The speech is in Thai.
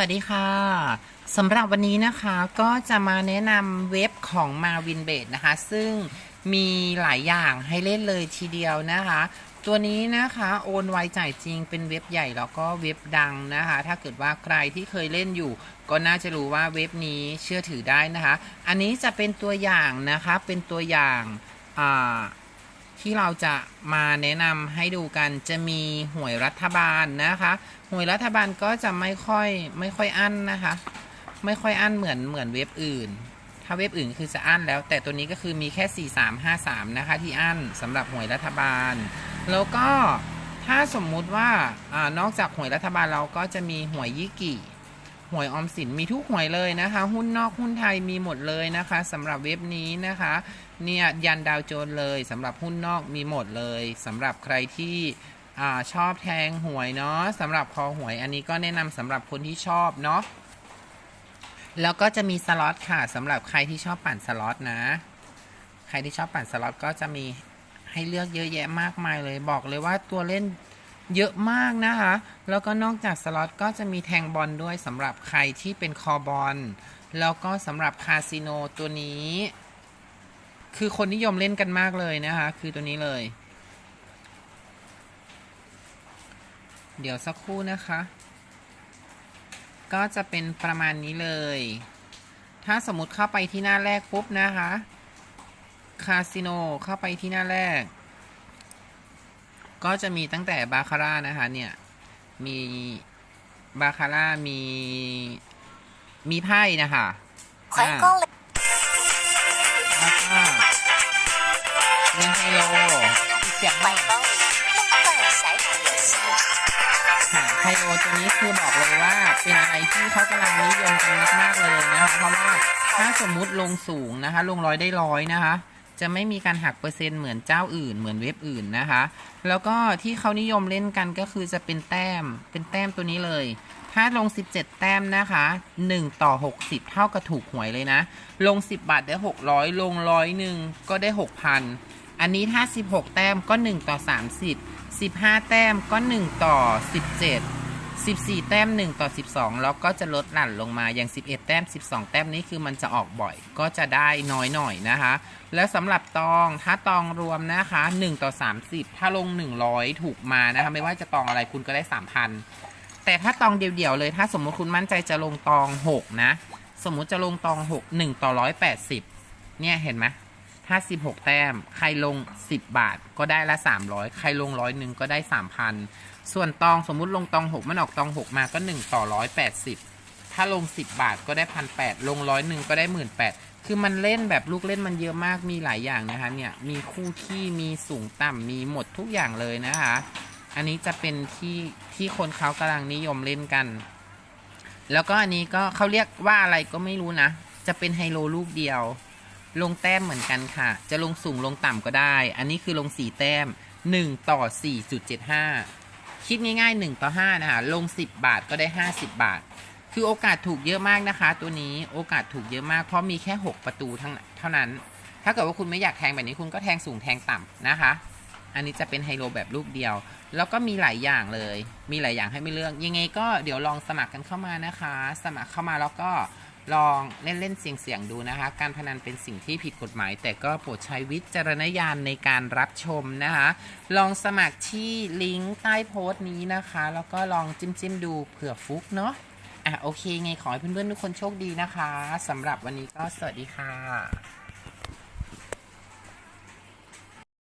วัสดีค่ะสำหรับวันนี้นะคะก็จะมาแนะนำเว็บของ Marvin b a t นะคะ ซึ่งมีหลายอย่างให้เล่นเลยทีเดียวนะคะ ตัวนี้นะคะโอนไวจ่ายจริงเป็นเว็บใหญ่แล้วก็เว็บดังนะคะ ถ้าเกิดว่าใครที่เคยเล่นอยู่ ก็น่าจะรู้ว่าเว็บนี้เชื่อถือได้นะคะ อันนี้จะเป็นตัวอย่างนะคะเป็นตัวอย่างอ่า ที่เราจะมาแนะนำให้ดูกันจะมีหวยรัฐบาลนะคะหวยรัฐบาลก็จะไม่ค่อยไม่ค่อยอั้นนะคะ ไม่ค่อยอั้นเหมือนเหมือนเว็บอื่น ถ้าเว็บอื่นคือจะอั้นแล้ว แต่ตัวนี้ก็คือมีแค่ 4353 นะคะ ที่อั้นสำหรับหวยรัฐบาล แล้วก็ถ้าสมมุติว่าอนอกจากหวยรัฐบาลเราก็จะมีหวยยี่กี่ หวยออมสินมีทุกหวยเลยนะคะ หุ้นนอกหุ้นไทยมีหมดเลยนะคะสำหรับเว็บนี้นะคะเนี่ยยันดาวโจนเลยสำหรับหุ้นนอกมีหมดเลยสำหรับใครที่อชอบแทงหวยเนาะสำหรับคอหวยอันนี้ก็แนะนำสำหรับคนที่ชอบเนาะแล้วก็จะมีสล็อตค่ะสำหรับใครที่ชอบปั่นสล็อตนะ ใครที่ชอบปั่นสล็อตก็จะมีให้เลือกเยอะแยะมากมายเลย บอกเลยว่าตัวเล่น เยอะมากนะคะ แล้วก็นอกจากสล็อตก็จะมีแทงบอลด้วยสำหรับใครที่เป็นคอบอล แล้วก็สำหรับคาสิโนตัวนี้ คือคนนิยมเล่นกันมากเลยนะคะ คือตัวนี้เลย เดี๋ยวสักครู่นะคะ ก็จะเป็นประมาณนี้เลย ถ้าสมมติเข้าไปที่หน้าแรกปุ๊บนะคะ คาสิโนเข้าไปที่หน้าแรก ก็จะมีตั้งแต่บาคาร่านะคะเนี่ยมีบาคาร่ามีมีไพ่นะคะแล้ไฮโลเสียงใบต้ไฮโลตัวนี้คือบอกเลยว่าเป็นอะไรที่เขากำลังนิยมกันมากๆเลยนะคะเพราะว่าถ้าสมมุติลงสูงนะคะ ลงร้อยได้ร้อยนะคะ จะไม่มีการหักเปอร์เซ็นต์เหมือนเจ้าอื่น เหมือนเว็บอื่นนะคะ แล้วก็ที่เขานิยมเล่นกันก็คือจะเป็นแต้ม เป็นแต้มตัวนี้เลย ถ้าลง 17 แต้มนะคะ 1 ต่อ 60 เท่ากับถูกหวยเลยนะ ลง 10 บาทได้ 600 ลงร้อยหนึ่งก็ได้ 6,000 อันนี้ถ้า 16 แต้มก็ 1 ต่อ 30 15 แต้มก็ 1 ต่อ 17 14 แต้ม 1 ต่อ 12 แล้วก็จะลดหลั่นลงมาอย่าง 11 แต้ม 12 แต้มนี้คือมันจะออกบ่อย ก็จะได้น้อยหน่อยนะคะ แล้วสำหรับตองถ้าตองรวมนะคะ 1 ต่อ 30 ถ้าลง 100 ถูกมานะคะ ไม่ว่าจะตองอะไรคุณก็ได้ 3,000 แต่ถ้าตองเดี่ยวๆเลย ถ้าสมมติคุณมั่นใจจะลงตอง 6 นะ สมมติจะลงตอง 6 1 ต่อ 180 เนี่ยเห็นไหม ถ้า16แต้ม ใครลง10บาทก็ได้ละ300ใครลงร้อยหนึ่งก็ได้3,000ส่วนตองสมมุติลงตอง6มันออกตอง6มาก็1ต่อ180ถ้าลง10บาทก็ได้พันแลงร้อยหนึ่งก็ได้หมื่นแคือมันเล่นแบบลูกเล่นมันเยอะมากมีหลายอย่างนะคะเนี่ยมีคู่ขี้มีสูงต่ำมีหมดทุกอย่างเลยนะคะ อันนี้จะเป็นที่ที่คนเขากำลังนิยมเล่นกัน แล้วก็อันนี้ก็เขาเรียกว่าอะไรก็ไม่รู้นะ จะเป็นไฮโลลูกเดียว ลงแต้มเหมือนกันค่ะ จะลงสูงลงต่ำก็ได้ อันนี้คือลง 4 แต้ม 1 ต่อ 4.75 คิดง่าย ๆ 1 ต่อ 5 นะคะ ลง 10 บาทก็ได้ 50 บาท คือโอกาสถูกเยอะมากนะคะ ตัวนี้โอกาสถูกเยอะมาก เพราะมีแค่ 6 ประตูทั้งเท่านั้น ถ้าเกิดว่าคุณไม่อยากแทงแบบนี้คุณก็แทงสูงแทงต่ำนะคะ อันนี้จะเป็นไฮโลแบบลูกเดียว แล้วก็มีหลายอย่างเลย มีหลายอย่างให้ไม่เลือก ยังไงก็เดี๋ยวลองสมัครกันเข้ามานะคะ สมัครเข้ามาแล้วก็ ลองเล่นเล่นเสียงเสียงดูนะคะ การพนันเป็นสิ่งที่ผิดกฎหมาย แต่ก็โปรดใช้วิจารณญาณในการรับชมนะคะ ลองสมัครที่ลิงก์ใต้โพสต์นี้นะคะ แล้วก็ลองจิ้มจิ้มดูเผื่อฟุกเนาะอะโอเค ไงขอให้เพื่อนๆทุกคนโชคดีนะคะสำหรับวันนี้ก็สวัสดีค่ะ